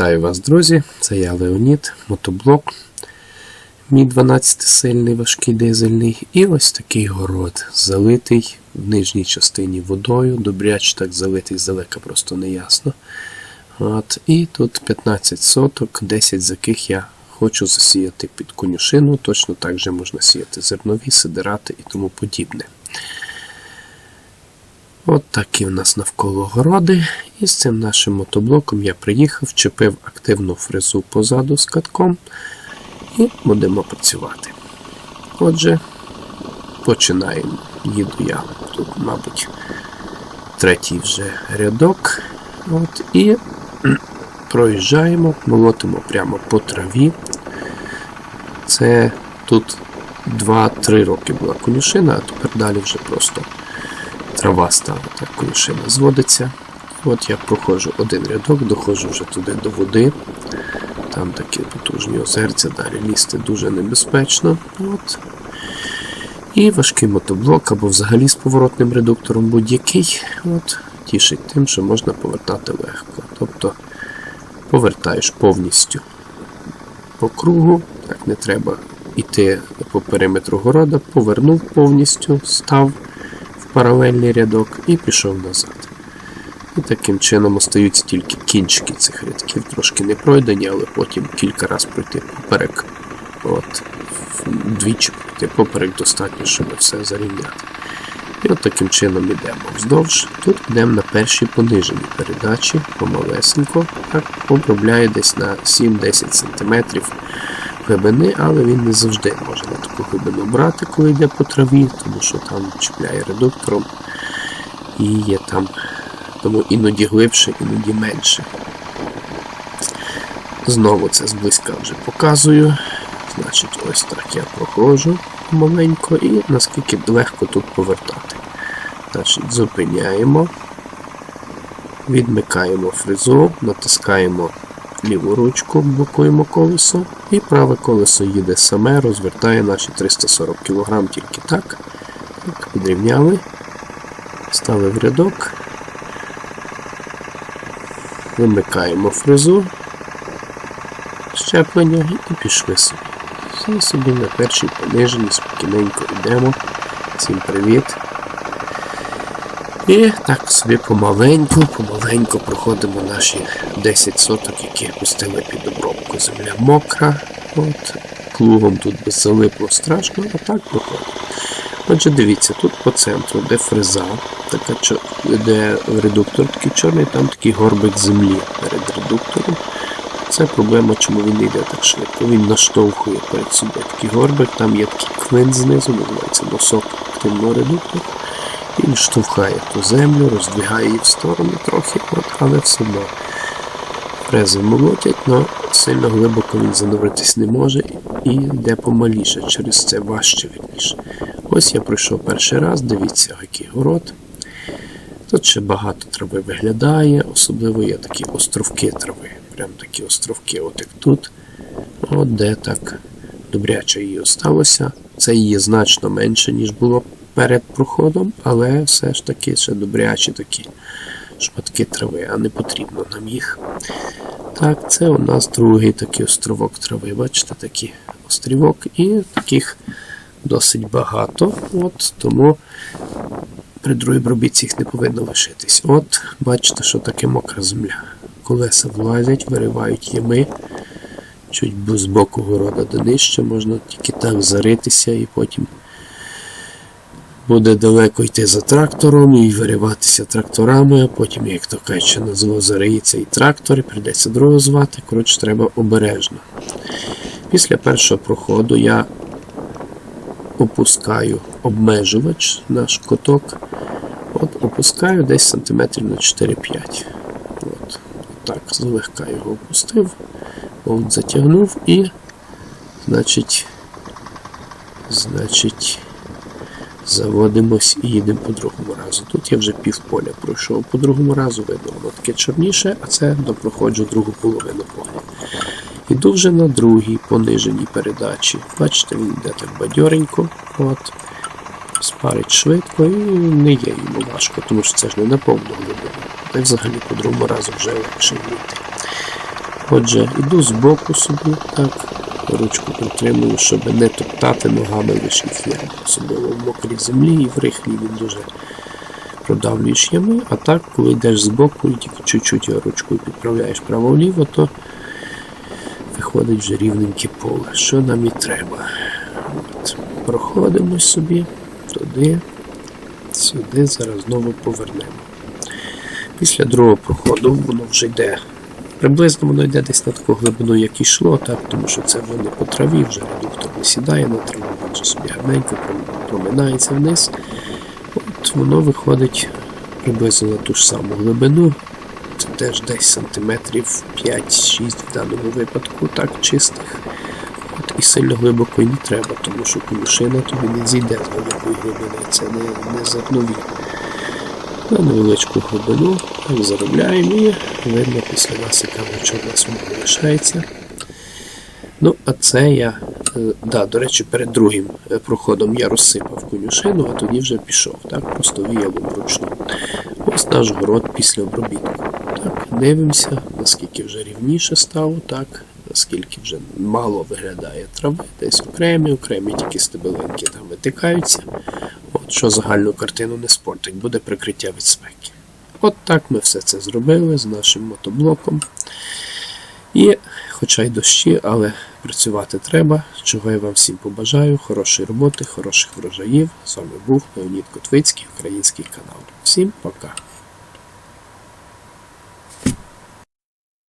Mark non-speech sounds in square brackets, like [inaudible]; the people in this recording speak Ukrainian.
Вітаю вас, друзі! Це я Леонід, мотоблок. Мій 12-сильний важкий дизельний. І ось такий город, залитий в нижній частині водою. Добряч так залитий здалека, просто не ясно. От, і тут 15 соток, 10 з яких я хочу засіяти під конюшину. Точно так же можна сіяти зернові, сидирати і тому подібне. От такі в нас навколо городи. І з цим нашим мотоблоком я приїхав, чепив активну фрезу позаду з катком і будемо працювати. Отже, починаємо. Їду я. Тут, мабуть, третій вже рядок. От, І [clears throat] проїжджаємо, молотимо прямо по траві. Це тут 2-3 роки була конюшина, а тепер далі вже просто трава стала, так конюшина зводиться. От я проходжу один рядок, доходжу вже туди до води. Там такі потужні озерця, далі лізти дуже небезпечно. От. І важкий мотоблок або взагалі з поворотним редуктором будь-який. От, Тішить тим, що можна повертати легко. Тобто повертаєш повністю по кругу, так не треба йти по периметру города, повернув повністю, став в паралельний рядок і пішов назад. І таким чином остаються тільки кінчики цих рядків, трошки не пройдені, але потім кілька разів пройти поперек. От, Двічі пройти поперек достатньо, щоб все зарівняти. І от таким чином йдемо вздовж. Тут йдемо на першій пониженій передачі, помалесенько, так, обробляє десь на 7-10 см глибини, але він не завжди може на таку глибину брати, коли йде по траві, тому що там чіпляє редуктором і є там тому іноді глибше, іноді менше. Знову це зблизька вже показую. Значить, ось так я проходжу маленько і наскільки легко тут повертати. Значить, Зупиняємо, відмикаємо фрезу, натискаємо ліву ручку, блокуємо колесо, і праве колесо їде саме, розвертає наші 340 кг тільки так. так підрівняли, стали в рядок. Вимикаємо фрезу, щеплення і пішли собі. Всі собі на першій пониженні, спокійненько йдемо. Всім привіт. І так собі помаленьку, помаленьку проходимо наші 10 соток, які пустили під обробку. Земля мокра. От, Плугом тут без залипло страшно, а так проходимо. Отже, дивіться, тут по центру, де фреза, така, де редуктор такий чорний, там такий горбик землі перед редуктором. Це проблема, чому він не йде так швидко. Він наштовхує перед собою такий горбик, там є такий клин знизу, називається носок активного редуктора. Він штовхає ту землю, роздвигає її в сторону трохи, от, але все одно фрези молотять, але сильно глибоко він зануритись не може і йде помаліше, через це важче вірніше. Ось я пройшов перший раз, дивіться, який город. Тут ще багато трави виглядає, особливо є такі островки трави. Прям такі островки, от як тут. От де так добряче її осталося. Це її значно менше, ніж було перед проходом, але все ж таки ще добрячі такі шматки трави, а не потрібно нам їх. Так, це у нас другий такий островок трави. Бачите, такий острівок, і таких досить багато. От, Тому при другій бробіці їх не повинно лишитись. От, бачите, що таке мокра земля. Колеса влазять, виривають ями. Чуть з боку города до нижче, можна тільки так заритися і потім буде далеко йти за трактором і вириватися тракторами, а потім, як то кажуть, на зло зариється і трактор, і прийдеться другого звати. Коротше, треба обережно. Після першого проходу я опускаю обмежувач наш коток. От Опускаю десь сантиметрів на 4-5. От, Так, злегка його опустив, от затягнув і, значить, значить, заводимось і їдемо по другому разу. Тут я вже пів поля пройшов по другому разу, видно, воно таке чорніше, а це допроходжу другу половину поля. Іду вже на другій пониженій передачі. Бачите, він йде так бадьоренько. От. Спарить швидко і не є йому важко, тому що це ж не на глибину. Та взагалі по другому разу вже легше йти. Отже, іду збоку собі, так, ручку притримую, щоб не топтати ногами лишніх ям, особливо в мокрій землі і в рихлі він дуже продавлюєш ями, а так, коли йдеш збоку і тільки чуть-чуть його ручкою підправляєш право-вліво, то виходить вже рівненьке поле, що нам і треба. От, проходимо собі туди, сюди, зараз знову повернемо. Після другого проходу воно вже йде. Приблизно воно йде десь на таку глибину, як йшло, так, тому що це вже не по траві, вже редуктор не сідає на траву, він вже собі гарненько пром- проминається вниз. От воно виходить приблизно на ту ж саму глибину. Це теж десь сантиметрів 5-6 в даному випадку, так, чистих. От, і сильно глибоко й не треба, тому що конюшина тобі не зійде з великої глибини, це не, не зернові. На невеличку глибину так, заробляємо і видно після нас, яка чорна смуга лишається. Ну, а це я, е, да, до речі, перед другим е, проходом я розсипав конюшину, а тоді вже пішов, так, просто віялом вручну. Ось наш город після обробітку. Дивимося, наскільки вже рівніше стало, так, наскільки вже мало виглядає трави, десь окремі, окремі тільки стебелинки там витикаються. От, що загальну картину не спортить, буде прикриття від спеки. От так ми все це зробили з нашим мотоблоком. І, хоча й дощі, але працювати треба, чого я вам всім побажаю. Хорошої роботи, хороших врожаїв. З вами був Леонід Котвицький, український канал. Всім пока!